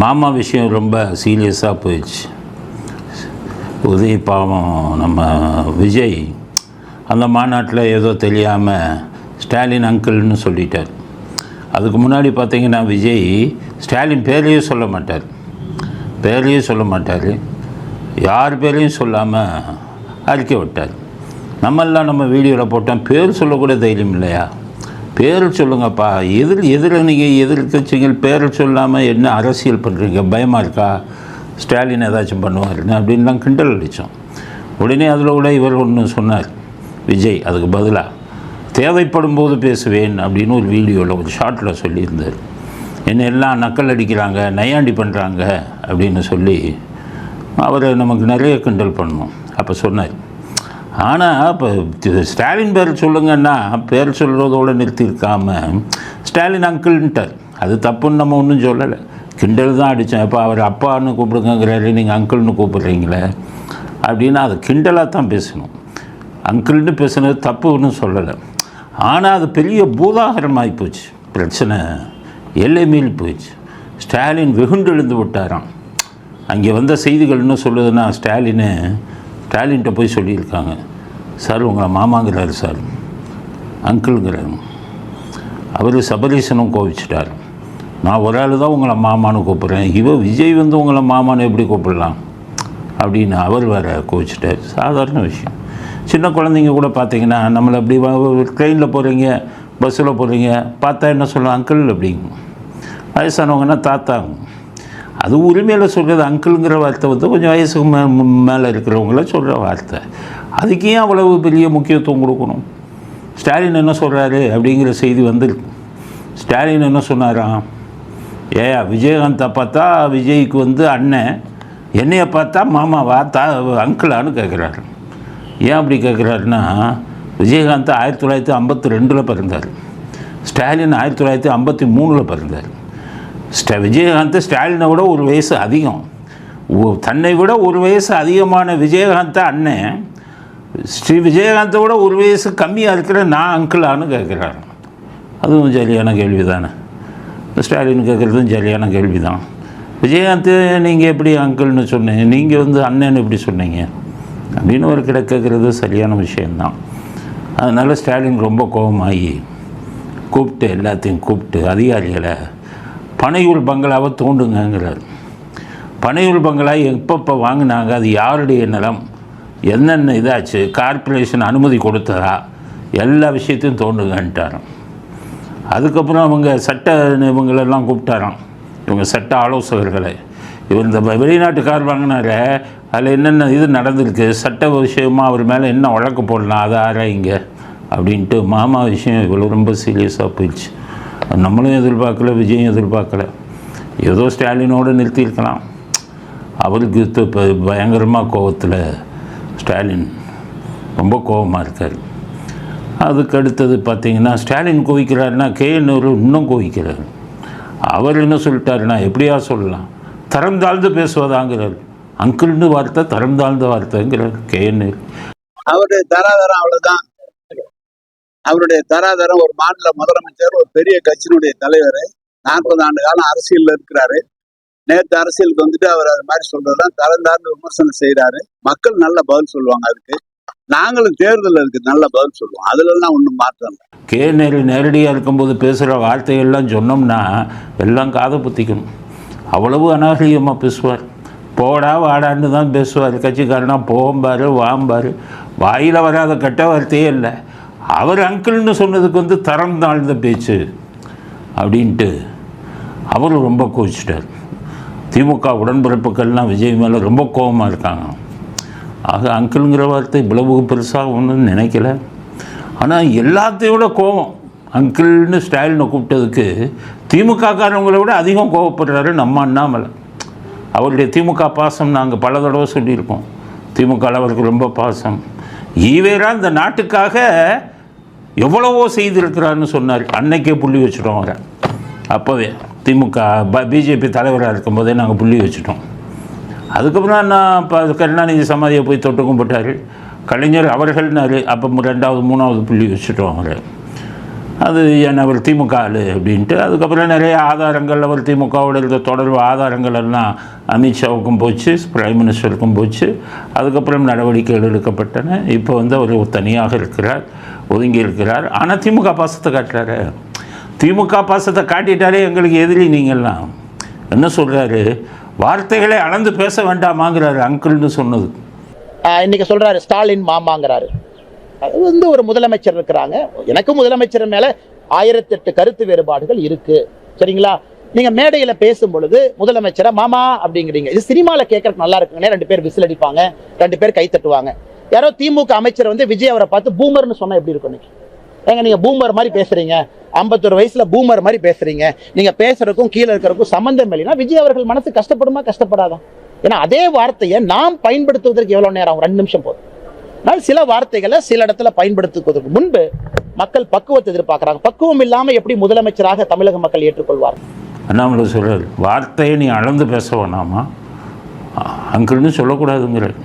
மாமா விஷயம் ரொம்ப சீரியஸாக போயிடுச்சு. உதய பாவம் நம்ம விஜய் அந்த மாநாட்டில் ஏதோ தெரியாமல் ஸ்டாலின் அங்கிள்னு சொல்லிட்டார். அதுக்கு முன்னாடி பார்த்தீங்கன்னா விஜய் ஸ்டாலின் பேரையும் சொல்ல மாட்டார். பேரையும் சொல்ல மாட்டார். யார் பேரையும் சொல்லாமல் அறிக்கை விட்டார். நம்மெல்லாம் நம்ம வீடியோவில் போட்டோம். பேர் சொல்லக்கூட தைரியம் இல்லையா? பேர் சொல்லுங்கப்பா. எதிர் எதிர நீங்கள் எதிர்கட்சிகள் பேர் சொல்லாமல் என்ன அரசியல் பண்ணுறீங்க பயமாக இருக்கா? ஸ்டாலின் ஏதாச்சும் பண்ணுவாருன்னு அப்படின்லாம் கிண்டல் அடித்தோம் உடனே அதில் கூட இவர் ஒன்று சொன்னார். விஜய் அதுக்கு பதிலாக தேவைப்படும் போது பேசுவேன் அப்படின்னு ஒரு வீடியோவில் ஒரு ஷார்ட்டில் சொல்லியிருந்தார். என்ன எல்லாம் நக்கல் அடிக்கிறாங்க நையாண்டி பண்ணுறாங்க அப்படின்னு சொல்லி அவரை நமக்கு நிறைய கிண்டல் பண்ணணும் அப்போ சொன்னார் ஆனால் இப்போ ஸ்டாலின் பேர் சொல்லுங்கன்னா பேர் சொல்கிறதோடு நிறுத்தியிருக்காமல் ஸ்டாலின் அங்கிள்ன்ட்டார். அது தப்புன்னு நம்ம ஒன்றும் சொல்லலை. கிண்டல் தான் அடித்தேன் இப்போ அவர் அப்பான்னு கூப்பிடுங்கிறாரு நீங்கள் அங்கிள்னு கூப்பிட்றீங்களே? அப்படின்னா அது கிண்டலாக தான் பேசணும். அங்கிள்னு பேசுனது தப்புன்னு சொல்லலை. ஆனால் அது பெரிய பூதாகரமாகி போச்சு. பிரச்சனை எல்லை மீறி போயிடுச்சு. ஸ்டாலின் வெகுண்டு எழுந்து விட்டாராம். அங்கே வந்த செய்திகள் என்ன சொல்லுதுன்னா ஸ்டாலின் ஸ்டாலின்கிட்ட போய் சொல்லியிருக்காங்க. சார் உங்களை மாமாங்கிறாரு சார். அங்கிள்ங்கிறாரு. அவர் சபரீசனும் கோவிச்சிட்டார். நான் ஒரு ஆள் தான் உங்களை மாமான்னு கூப்பிட்றேன். இவ விஜய் வந்து உங்களை மாமான்னு எப்படி கூப்பிடலாம்? அப்படின்னு அவர் வேறு கோவிச்சிட்டார். சாதாரண விஷயம். சின்ன குழந்தைங்க கூட பார்த்தீங்கன்னா நம்மளை அப்படி ட்ரெயினில் போகிறீங்க பஸ்ஸில் போகிறீங்க பார்த்தா என்ன சொல்லுவோம் அங்கிள் அப்படிங்க வயசானவங்கன்னா தாத்தாங்க அது உரிமையில் சொல்கிறது அங்கிளுங்கிற வார்த்தை வந்து கொஞ்சம் வயசுக்கு மே மேலே இருக்கிறவங்கள சொல்கிற வார்த்தை. அதுக்கு ஏன் அவ்வளவு பெரிய முக்கியத்துவம் கொடுக்கணும். ஸ்டாலின் என்ன சொல்கிறாரு அப்படிங்கிற செய்தி வந்துருக்கு ஸ்டாலின் என்ன சொன்னாராம் ஏயா விஜயகாந்தை பார்த்தா விஜய்க்கு வந்து அண்ணன். என்னைய பார்த்தா மாமாவா தா அங்கிளான்னு கேட்குறாரு ஏன் அப்படி கேட்குறாருன்னா விஜயகாந்த் ஆயிரத்தி தொள்ளாயிரத்தி ஐம்பத்தி ரெண்டில் பிறந்தார். ஸ்டாலின் ஆயிரத்தி தொள்ளாயிரத்தி ஐம்பத்தி மூணில் பிறந்தார். ஸ்ட விஜயகாந்த் ஸ்டாலினை விட ஒரு வயசு அதிகம். தன்னை விட ஒரு வயசு அதிகமான விஜயகாந்த் அண்ணன் ஸ்ரீ விஜயகாந்தை விட ஒரு வயசு கம்மியாக இருக்கிற நான் அங்கிளான்னு கேட்குறாரு. அதுவும் சரியான கேள்வி தானே ஸ்டாலின் கேட்குறதும் சரியான கேள்வி தான் விஜயகாந்த் நீங்கள் எப்படி அங்கிள்னு சொன்னீங்க? நீங்கள் வந்து அண்ணன் எப்படி சொன்னீங்க? அப்படின்னு ஒரு கிட கேட்குறது சரியான விஷயந்தான் அதனால் ஸ்டாலின் ரொம்ப கோபமாகி கூப்பிட்டு எல்லாத்தையும் கூப்பிட்டு அதிகாரிகளை பனையூர் பங்களாவை தோண்டுங்கிறார் பனையூர் பங்களா எப்பப்போ வாங்கினாங்க? அது யாருடைய நிலம்? என்னென்ன இதாச்சு? கார்ப்பரேஷன் அனுமதி கொடுத்ததா? எல்லா விஷயத்தையும் தோண்டுங்கன்ட்டாராம். அதுக்கப்புறம் அவங்க சட்ட இவங்களெல்லாம் கூப்பிட்டாராம். இவங்க சட்ட ஆலோசகர்களை. இவர் இந்த வெளிநாட்டு கார் வாங்கினார அதில் என்னென்ன இது நடந்திருக்கு? சட்ட விஷயமா அவர் மேலே என்ன வழக்கு போடலாம்? அதை ஆராயிங்க. அப்படின்ட்டு மாமா விஷயம் இவ்வளோ ரொம்ப சீரியஸாக போயிடுச்சு. நம்மளும் எதிர்பார்க்கல விஜயும் எதிர்பார்க்கல. ஏதோ ஸ்டாலினோடு நிறுத்தியிருக்கலாம். அவருக்கு இப்போ பயங்கரமாக கோவத்தில் ஸ்டாலின் ரொம்ப கோபமாக இருக்கார். அதுக்கு அடுத்தது பார்த்திங்கன்னா ஸ்டாலின் கோவிக்கிறாருன்னா கேஎன்ஆர் இன்னும் கோவிக்கிறார். அவர் என்ன சொல்லிட்டாருன்னா எப்படியா சொல்லலாம்? தரம் தாழ்ந்து பேசுவதாங்கிறார். அங்கிள்னு வார்த்தை தரம் தாழ்ந்த வார்த்தைங்கிறார் கேஎன்ஆர். அவருடைய தராதரம் அவ்வளவுதான். அவருடைய தராதரம் ஒரு மாநில முதலமைச்சர் ஒரு பெரிய கட்சியினுடைய தலைவர் நாற்பது ஆண்டு காலம் அரசியல்ல இருக்கிறாரு. நேற்று அரசியலுக்கு வந்துட்டு அவர் அது மாதிரி சொல்றதெல்லாம் தரந்தார்ந்து விமர்சனம் செய்யறாரு மக்கள் நல்ல பதில் சொல்லுவாங்க அதுக்கு. நாங்களும் தேர்தல் இருக்கு நல்ல பதில் சொல்லுவோம். அதுலலாம் ஒன்றும் மாற்றம் இல்லை. நேரு நேரடியாக இருக்கும்போது பேசுகிற வார்த்தைகள்லாம் சொன்னோம்னா எல்லாம் காதை புத்திக்கணும் அவ்வளவு அநாகரிகமாக பேசுவார். போடா வாடான்னு தான் பேசுவார். கட்சிக்காரனா போம்பார் வாம்பார் வாயில் வராத கெட்ட வார்த்தையே இல்லை. அவர் அங்கிள்னு சொன்னதுக்கு வந்து தரம் தாழ்ந்த பேச்சு. அப்படின்ட்டு அவர் ரொம்ப கோச்சிட்டார் திமுக உடன்பிறப்புகள்லாம் விஜய் மேலே ரொம்ப கோபமாக இருக்காங்க. ஆக அங்கிள்ங்கிற வார்த்தை இவ்வளவு பெருசாக ஒன்றும் நினைக்கல. ஆனால் எல்லாத்தையும் விட கோபம். அங்கிள்னு ஸ்டாலினை கூப்பிட்டதுக்கு திமுகக்காரவங்களை விட அதிகம் கோவப்படுறாரு நம்ம அண்ணாமலை அவருடைய திமுக பாசம் நாங்கள் பல தடவை சொல்லியிருக்கோம். திமுக அவருக்கு ரொம்ப பாசம். ஈவேரா இந்த நாட்டுக்காக எவ்வளவோ செய்திருக்கிறாருன்னு சொன்னார். அன்னைக்கே புள்ளி வச்சுட்டோம் அவரை. அப்போவே. திமுக பிஜேபி தலைவராக இருக்கும்போதே நாங்கள் புள்ளி வச்சுட்டோம். அதுக்கப்புறம் நான் இப்போ கருணாநிதி சமாதியை போய் தொட்டு போட்டார். கலைஞர் அவர்கள்னாரு அப்போ ரெண்டாவது மூணாவது புள்ளி வச்சுட்டோம் அவர். அது என் அவர் திமுக ஆளு அப்படின்ட்டு அதுக்கப்புறம் நிறைய ஆதாரங்கள் அவர் திமுகவோட இருந்த தொடர்பு ஆதாரங்கள் எல்லாம் அமித்ஷாவுக்கும் போச்சு பிரைம் மினிஸ்டருக்கும் போச்சு. அதுக்கப்புறம் நடவடிக்கைகள் எடுக்கப்பட்டன. இப்போ வந்து அவர் தனியாக இருக்கிறார் ஒதுங்கி இருக்கிறார். ஆனால் திமுக பாசத்தை காட்டுறாரு. திமுக பாசத்தை காட்டிட்டாலே எங்களுக்கு எதிரி நீங்கள்லாம். என்ன சொல்கிறாரு வார்த்தைகளை அளந்து பேச வேண்டாமாங்கிறாரு அங்கிள்னு சொன்னது. இன்னைக்கு சொல்கிறாரு ஸ்டாலின் மாமாங்கிறாரு. அது வந்து ஒரு முதலமைச்சர் இருக்கிறாங்க. எனக்கும் முதலமைச்சர் மேலே ஆயிரத்தெட்டு கருத்து வேறுபாடுகள் இருக்குது சரிங்களா? நீங்கள் மேடையில் பேசும் பொழுது முதலமைச்சரை மாமா அப்படிங்கிறீங்க. இது சினிமாவில் கேட்கறதுக்கு நல்லா இருக்குங்கன்னே ரெண்டு பேர் விசில் அடிப்பாங்க ரெண்டு பேர் கை தட்டுவாங்க. யாரோ திமுக அமைச்சர் வந்து விஜய் அவரை பார்த்து பூமர்னு சொன்னால் எப்படி இருக்கும் இன்னைக்கு? ஏங்க நீங்கள் பூமர் மாதிரி பேசுகிறீங்க ஐம்பத்தொரு வயசில் பூமர் மாதிரி பேசுகிறீங்க நீங்கள் பேசுறதுக்கும் கீழே இருக்கிறக்கும் சம்மந்தம் இல்லைன்னா விஜய் அவர்கள் மனசு கஷ்டப்படுமா கஷ்டப்படாதா? ஏன்னா அதே வார்த்தையை நாம் பயன்படுத்துவதற்கு எவ்வளோ நேரம் ஆகும்? ரெண்டு நிமிஷம் போதும். ஆனால் சில வார்த்தைகளை சில இடத்துல பயன்படுத்துவதற்கு முன்பு மக்கள் பக்குவத்தை எதிர்பார்க்குறாங்க. பக்குவம் இல்லாமல் எப்படி முதலமைச்சராக தமிழக மக்கள் ஏற்றுக்கொள்வார்? அண்ணாமலை சொல்கிறார் வார்த்தையை நீ அளந்து பேச வேணாமா? அங்கிள்னு சொல்லக்கூடாதுங்கிறார்.